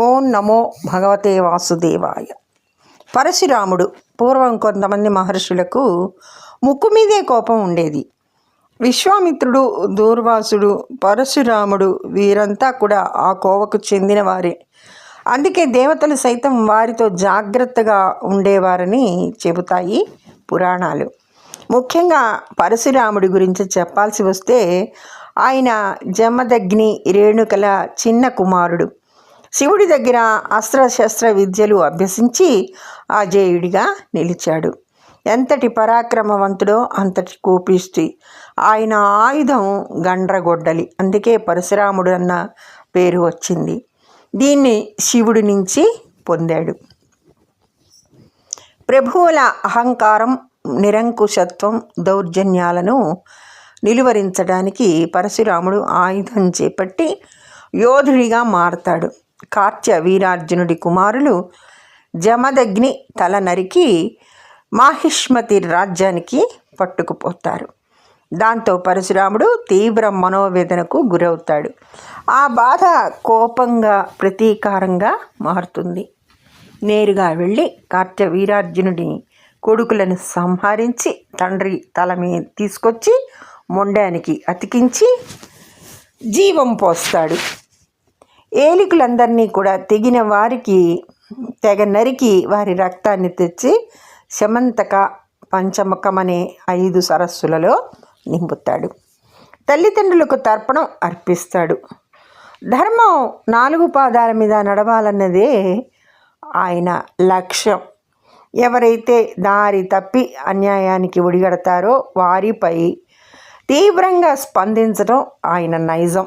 ఓం నమో భగవతే వాసుదేవాయ. పరశురాముడు పూర్వం కొంతమంది మహర్షులకు ముక్కు మీదే కోపం ఉండేది. విశ్వామిత్రుడు దూర్వాసుడు పరశురాముడు వీరంతా కూడా ఆ కోవకు చెందిన వారే అందుకే దేవతలు సైతం వారితో జాగ్రత్తగా ఉండేవారని చెబుతాయి పురాణాలు. ముఖ్యంగా పరశురాముడి గురించి చెప్పాల్సి వస్తే ఆయన జమదగ్ని రేణుకల చిన్న కుమారుడు. శివుడి దగ్గర అస్త్రశస్త్ర విద్యలు అభ్యసించి అజేయుడిగా నిలిచాడు. ఎంతటి పరాక్రమవంతుడో అంతటి కోపిస్తి ఆయన ఆయుధం గండ్రగొడ్డలి. అందుకే పరశురాముడు అన్న పేరు వచ్చింది. దీన్ని శివుడి నుంచి పొందాడు. ప్రభువుల అహంకారం నిరంకుశత్వం దౌర్జన్యాలను నిలువరించడానికి పరశురాముడు ఆయుధం చేపట్టి యోధుడిగా మారతాడు. కార్త్య వీరార్జునుడి కుమారులు జమదగ్ని తల నరికి మాహిష్మతి రాజ్యానికి పట్టుకుపోతారు. దాంతో పరశురాముడు తీవ్ర మనోవేదనకు గురవుతాడు. ఆ బాధ కోపంగా ప్రతీకారంగా మారుతుంది. నేరుగా వెళ్ళి కార్త్య వీరార్జునుడి కొడుకులను సంహరించి తండ్రి తల మీద తీసుకొచ్చి మొండానికి అతికించి జీవం పోస్తాడు. ఏలికలందరినీ కూడా తెగిన వారికి తెగ నరికి వారి రక్తాన్ని తెచ్చి శమంతక పంచముఖం అనే ఐదు సరస్సులలో నింపుతాడు. తల్లిదండ్రులకు తర్పణం అర్పిస్తాడు. ధర్మం నాలుగు పాదాల మీద నడవాలన్నదే ఆయన లక్ష్యం. ఎవరైతే దారి తప్పి అన్యాయానికి ఒడిగడతారో వారిపై తీవ్రంగా స్పందించడం ఆయన నైజం.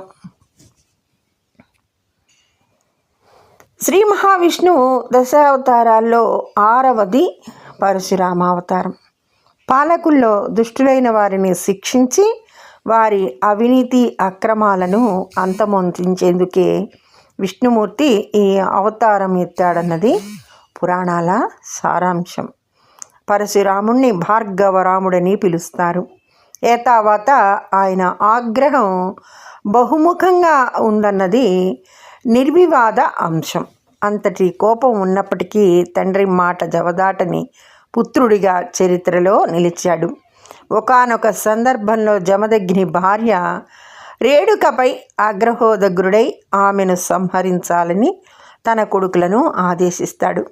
శ్రీ మహావిష్ణువు దశావతారాల్లో ఆరవది పరశురామావతారం. పాలకుల్లో దుష్టులైన వారిని శిక్షించి వారి అవినీతి అక్రమాలను అంతమొందించేందుకే విష్ణుమూర్తి ఈ అవతారం ఎత్తాడన్నది పురాణాల సారాంశం. పరశురాముణ్ణి భార్గవరాముడని పిలుస్తారు. ఏతావాత ఆయన ఆగ్రహం బహుముఖంగా ఉందన్నది నిర్వివాద అంశం. అంతటి కోపం ఉన్నప్పటికీ తండ్రి మాట జవదాటని పుత్రుడిగా చరిత్రలో నిలిచాడు. ఒకానొక సందర్భంలో జమదగ్ని భార్య రేణుకపై ఆగ్రహోదగ్రుడై ఆమెను సంహరించాలని తన కొడుకులను ఆదేశిస్తాడు.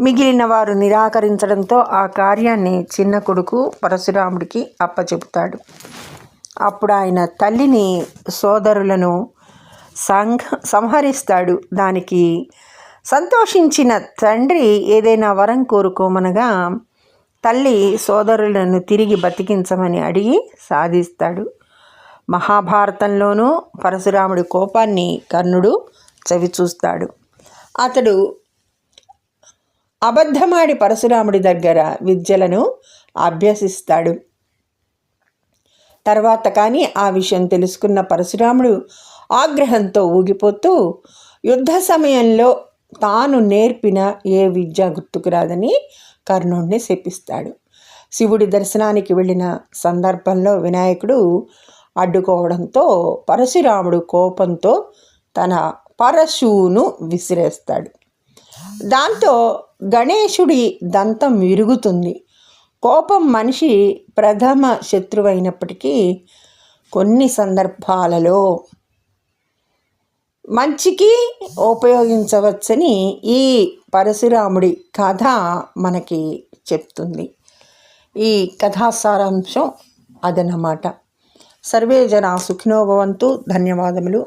మిగిలిన వారు నిరాకరించడంతో ఆ కార్యాన్ని చిన్న కొడుకు పరశురాముడికి అప్పచెపుతాడు అప్పుడు ఆయన తల్లిని సోదరులను సంఘ సంహరిస్తాడు. దానికి సంతోషించిన తండ్రి ఏదైనా వరం కోరుకోమనగా తల్లి సోదరులను తిరిగి బతికించమని అడిగి సాధిస్తాడు. మహాభారతంలోనూ పరశురాముడి కోపాన్ని కర్ణుడు చవిచూస్తాడు. అతడు అబద్ధమాడి పరశురాముడి దగ్గర విద్యలను అభ్యసిస్తాడు. తర్వాత కానీ ఆ విషయం తెలుసుకున్న పరశురాముడు ఆగ్రహంతో ఊగిపోతూ యుద్ధ సమయంలో తాను నేర్పిన ఏ విద్య గుర్తుకురాదని కర్ణుడిని శపిస్తాడు. శివుడి దర్శనానికి వెళ్ళిన సందర్భంలో వినాయకుడు అడ్డుకోవడంతో పరశురాముడు కోపంతో తన పరశువును విసిరేస్తాడు. దాంతో గణేశుడి దంతం విరుగుతుంది. కోపం మనిషి ప్రథమ శత్రువైనప్పటికీ కొన్ని సందర్భాలలో మంచికి ఉపయోగించవచ్చని ఈ పరశురాముడి కథ మనకి చెప్తుంది. ఈ కథా సారాంశం అదనమాట సర్వే జన సుఖినోభవంతు ధన్యవాదములు.